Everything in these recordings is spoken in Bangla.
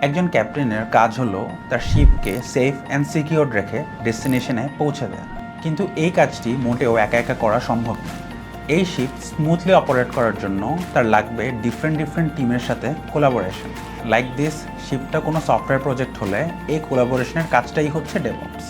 একজন ক্যাপ্টেনের কাজ হলো তার শিপকে সেফ অ্যান্ড সিকিওর রেখে ডেস্টিনেশনে পৌঁছে দেয়। কিন্তু এই কাজটি মোটেও একা একা করা সম্ভব নয় এই শিপ স্মুথলি অপারেট করার জন্য তার লাগবে ডিফারেন্ট ডিফারেন্ট টিমের সাথে কোলাবোরেশন লাইক দিস শিপটা কোনো সফটওয়্যার প্রজেক্ট হলে এই কোলাবোরেশনের কাজটাই হচ্ছে ডেভঅপস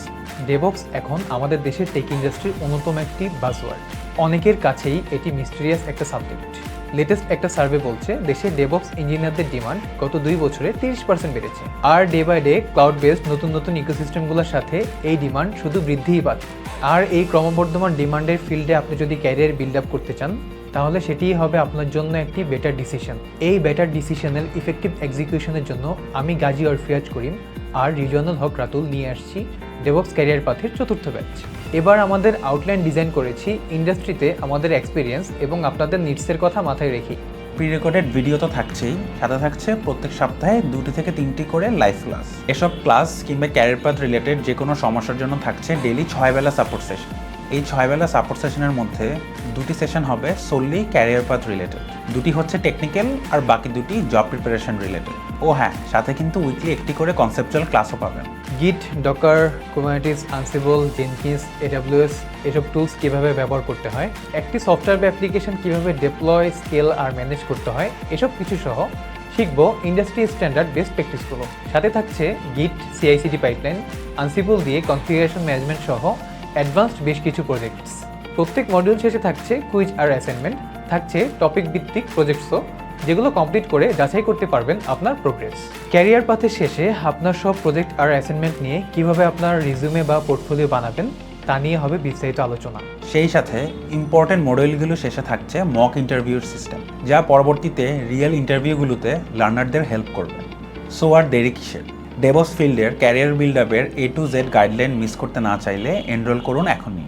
ডেভঅপস এখন আমাদের দেশের টেক ইন্ডাস্ট্রির অন্যতম একটি বাজওয়ার্ড অনেকের কাছেই এটি মিস্টেরিয়াস একটা সাবজেক্ট লেটেস্ট একটা সার্ভে বলছে, দেশে ডেভঅপস ইঞ্জিনিয়ারদের ডিমান্ড গত দুই বছরে তিরিশ পার্সেন্ট বেড়েছে। আর day by day cloud based নতুন নতুন ইকোসিস্টেমগুলোর সাথে এই ডিমান্ড শুধু বৃদ্ধিই পাচ্ছে। আর এই ক্রমবর্ধমান ডিমান্ডের ফিল্ডে আপনি যদি ক্যারিয়ার বিল্ড আপ করতে চান, তাহলে সেটিই হবে আপনার জন্য একটি বেটার ডিসিশন এই বেটার ডিসিশনের ইফেক্টিভ এক্সিকিউশনের জন্য আমি গাজী অরফিয়াজ করিম আর রিজনাল হক রাতুল নিয়ে আসছি ডেভঅপস ক্যারিয়ার পাথের চতুর্থ ব্যাচ এবার আমাদের আউটলাইন ডিজাইন করেছি ইন্ডাস্ট্রিতে আমাদের এক্সপিরিয়েন্স এবং আপনাদের নিডসের কথা মাথায় রেখে। প্রি রেকর্ডেড ভিডিও তো থাকছেই, সাথে থাকছে প্রত্যেক সপ্তাহে দুটি থেকে তিনটি করে লাইভ ক্লাস এসব ক্লাস কিংবা ক্যারিয়ার পাথ রিলেটেড যে কোনো সমস্যার জন্য থাকছে ডেলি ছয় বেলা সাপোর্ট সেশন এই ছয় বেলা সাপোর্ট সেশনের মধ্যে দুটি সেশন হবে সোললি ক্যারিয়ার পাথ রিলেটেড দুটি হচ্ছে টেকনিক্যাল আর বাকি দুটি জব প্রিপারেশন রিলেটেড ও হ্যাঁ সাথে কিন্তু উইকলি একটি করে কনসেপচুয়াল ক্লাসও পাবেন। Git Docker Kubernetes Ansible Jenkins AWS এসব টুলস কীভাবে ব্যবহার করতে হয়? একটি সফটওয়্যার বা অ্যাপ্লিকেশন কীভাবে ডেপ্লয় স্কেল আর ম্যানেজ করতে হয়? এসব কিছু সহ শিখব ইন্ডাস্ট্রি স্ট্যান্ডার্ড বেস্ট প্র্যাকটিসগুলো সাথে থাকছে গিট সিআইসিটি পাইপলাইন আনসিবল দিয়ে কনফিগারেশন ম্যানেজমেন্ট সহ অ্যাডভান্সড বেশ কিছু প্রজেক্টস প্রত্যেক মডিউল শেষে থাকছে কুইজ আর অ্যাসাইনমেন্ট থাকছে টপিক ভিত্তিক প্রজেক্টসও যেগুলো কমপ্লিট করে যাচাই করতে পারবেন আপনার প্রোগ্রেস ক্যারিয়ার পাথের শেষে আপনার সব প্রজেক্ট আর অ্যাসাইনমেন্ট নিয়ে কীভাবে আপনার রিজিউমে বা পোর্টফোলিও বানাবেন, তা নিয়ে হবে বিস্তারিত আলোচনা। সেই সাথে ইম্পর্টেন্ট মডেলগুলো শেষে থাকছে মক ইন্টারভিউর সিস্টেম যা পরবর্তীতে রিয়েল ইন্টারভিউগুলোতে লার্নারদের হেল্প করবে। সো আর দেরি কিসের? ডেভস ফিল্ডের ক্যারিয়ার বিল্ড আপের A to Z guideline miss করতে না চাইলে এনরোল করুন এখনই।